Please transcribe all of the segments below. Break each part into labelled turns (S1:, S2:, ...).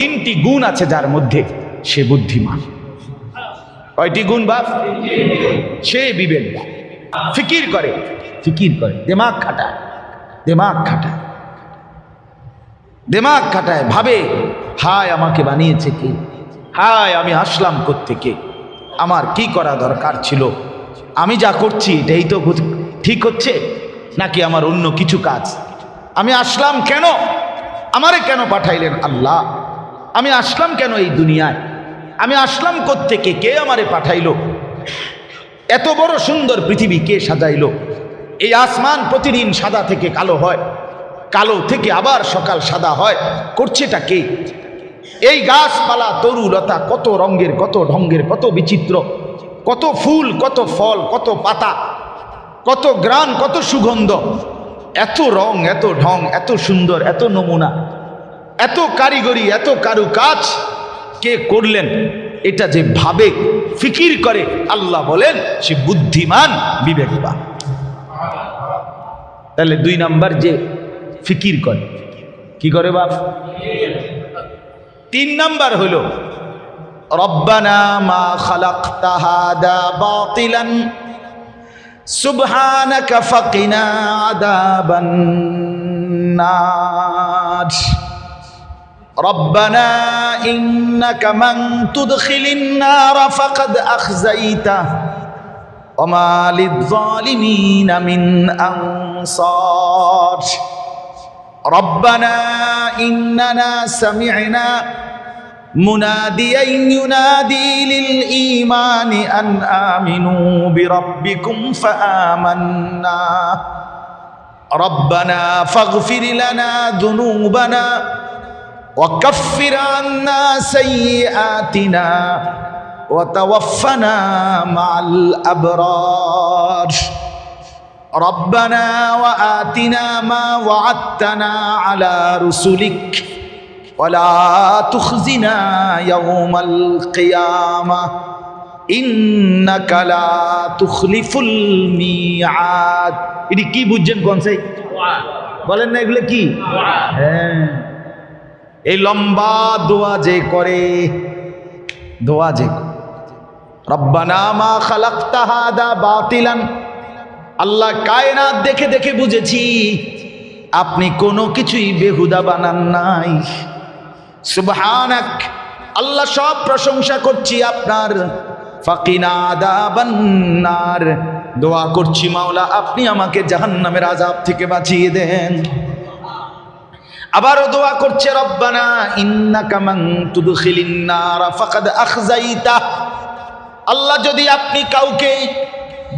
S1: তিনটি গুণ আছে যার মধ্যে সে বুদ্ধিমান। কয়টি গুণ বাপ? সে বিবেক। ফিকির করে। ফিকির করে। দেমাগ খাটায়। দেমাগ খাটায়। দেমাগ খাটায়। ভাবে, হায়, আমাকে বানিয়েছে কে? হায়, আমি আসলাম কে আমার কি করা দরকার ছিল? আমি যা করছি, এটাই তো ঠিক হচ্ছে? নাকি আমার অন্য কিছু কাজ? আমি আসলাম কেন? আমারে কেন পাঠাইলেন আল্লাহ? আমি আসলাম কেন এই দুনিয়ায়? আমি আসলাম থেকে কে আমারে পাঠাইলো? এত বড় সুন্দর পৃথিবী কে সাজাইলো? এই আসমান প্রতিদিন সাদা থেকে কালো হয়, কালো থেকে আবার সকাল সাদা হয়। করছেটা কে? এই গাছপালা তরু লতা কত রঙের, কত ঢঙ্গের, কত বিচিত্র, কত ফুল, কত ফল, কত পাতা, কত গ্রান, কত সুগন্ধ। এত রং, এত ঢং, এত সুন্দর, এত নমুনা। এত কারিগরি, এত কারু কাজ কে করলেন? এটা যে ভাবে ফিকির করে, আল্লাহ বলেন, সে বুদ্ধিমান, বিবেকবান। তাহলে দুই নাম্বার যে ফিকির করে, কি করে বাপ? তিন নাম্বার হইল রব্বানা মা ربنا إنك من تدخل النار فقد أخزيته وما للظالمين من أنصار ربنا إننا سمعنا مناديا ينادي للإيمان أن آمنوا بربكم فآمنا ربنا فاغفر لنا ذنوبنا وكفر عنا سيئاتنا وتوفنا مع الأبرار ربنا وآتنا ما وعدتنا على رسلك ولا تخزنا يوم القيامة إنك لا تخلف الميعاد এটি কি বুঝছেন কোন সেই বলেন না এগুলো কি হ্যাঁ এই লম্বা দোয়া যে করে, দোয়া যে করে। রব্বানা মা বাতিলান। আল্লাহ কায়নাত দেখে দেখে বুঝেছি, আপনি কোনো কিছুই বেহুদা বানান নাই। সুবহানাক, আল্লাহ সব প্রশংসা করছি আপনার। দোয়া করছি মাওলা, আপনি আমাকে জাহান্নামের আজাব থেকে বাঁচিয়ে দেন। আবারও দোয়া করছে, রব্বানা ইন্নাকা কামাং নার ফাকাদ আখজাইতা। আল্লাহ যদি আপনি কাউকে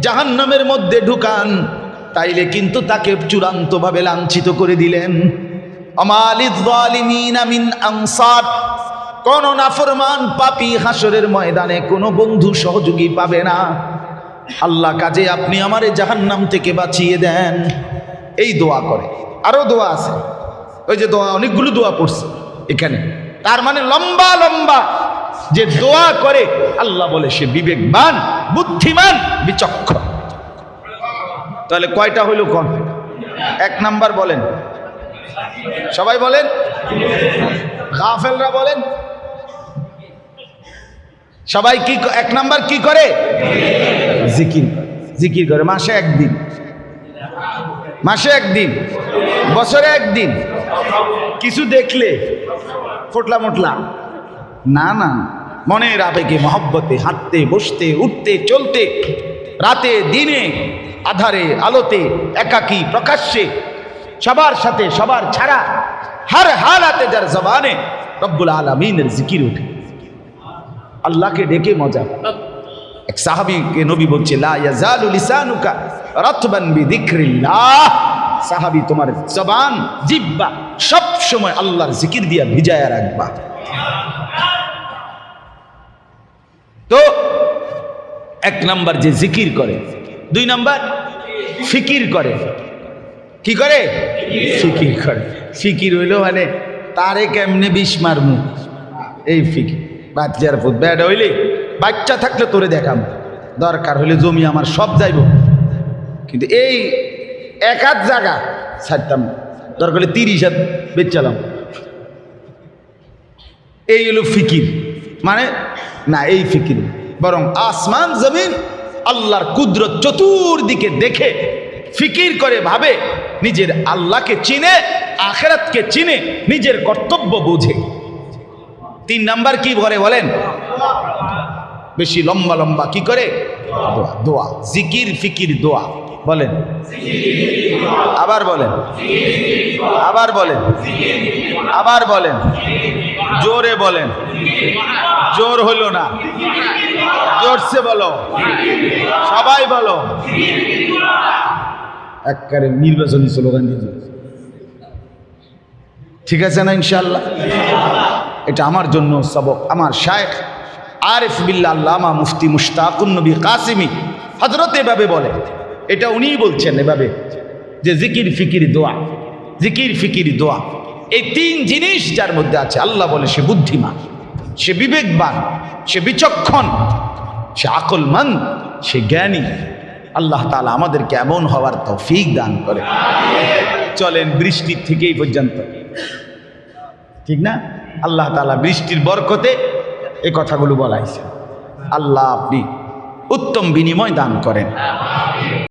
S1: জাহান্নামের মধ্যে ঢুকান, তাইলে কিন্তু তাকে চূড়ান্তভাবে লাঞ্ছিত করে দিলেন। কোন নাফরমান পাপী হাসরের ময়দানে কোনো বন্ধু সহযোগী পাবে না। আল্লাহ কাজে আপনি আমারে জাহান্নাম থেকে বাঁচিয়ে দেন। এই দোয়া করে। আরও দোয়া আছে। ওই যে দোয়া, অনেকগুলো দোয়া পড়ছে এখানে। তার মানে লম্বা লম্বা যে দোয়া করে, আল্লাহ বলে সে বিবেকবান, বুদ্ধিমান, বিচক্ষণ। তাহলে কয়টা হইল কোন? এক নাম্বার বলেন। সবাই বলেন? গাফেলরা বলেন? সবাই কি এক নাম্বার কি করে? জিকির জিকির করে। মাসে একদিন। মাসে একদিন। বছরে একদিন। কিছু দেখলে ফোটলা মোটলা। না না মনের আবেগে মহব্বতে, হাঁটতে, বসতে, উঠতে, চলতে, রাতে, দিনে, আধারে, আলোতে, একাকী, প্রকাশ্যে, সবার সাথে, সবার ছাড়া, হার হালাতে যার জবানে রব্বুল আলমিনের জিকির উঠে। আল্লাহকে ডেকে মজা। এক সাহাবীকে নবী বলছে, লা ইয়াজালু লিসানুকা রাতবান বিযিকরিল্লাহ সাহাবী তোমার জবান জিব্বা সব সময় আল্লাহর জিকির দিয়া ভিজায়া রাখবা। তো এক নাম্বার যে জিকির করে, দুই নাম্বার ফিকির করে। কি করে? ফিকির করে। ফিকির হইল মানে তারে কেমনে বিষ মারমু? এই ফিকির। বাচ্চার ফুট ব্যাড হইলে বাচ্চা থাকলে তোরে দেখাম। দরকার হইলে জমি আমার সব যাইব। কিন্তু এই এক হাত জায়গা ছাড়তাম। দরকার তিরিশ হাত বেচালাম। এই হলো ফিকির। মানে না, এই ফিকির। বরং আসমান, জমিন, আল্লাহর কুদরত চতুর্দিকে দেখে, ফিকির করে, ভাবে, নিজের আল্লাহকে চিনে, আখেরাতকে চিনে, নিজের কর্তব্য বুঝে। তিন নাম্বার কি করে বলেন? বেশি লম্বা লম্বা কি করে? দোয়া। জিকির, ফিকির, দোয়া। বলেন। আবার বলেন। আবার বলেন। আবার বলেন। জোরে বলেন। জোর হলো না। জোরসে বলো। সবাই বলো। একবারে নির্বাচনী স্লোগান দিয়ে। ঠিক আছে না ইনশাল্লাহ এটা আমার জন্য সবক। আমার শায়েখ আরিফ বিল্লা আল্লামা মুফতি মুশতাকুন নবী কাসিমি হজরত এভাবে বলে। এটা উনিই বলছেন এভাবে, যে জিকির ফিকির দোয়া, জিকির ফিকির দোয়া। এই তিন জিনিস যার মধ্যে আছে, আল্লাহ বলে সে বুদ্ধিমান, সে বিবেকবান, সে বিচক্ষণ, সে আকলমান সে জ্ঞানী। আল্লাহ তাআলা আমাদেরকে এমন হওয়ার তৌফিক দান করে। চলেন বৃষ্টির থেকেই পর্যন্ত। ঠিক না? আল্লাহ তালা বৃষ্টির বরকতে এ কথাগুলো বলাইছে আল্লাহ আপনি উত্তম বিনিময় দান করেন।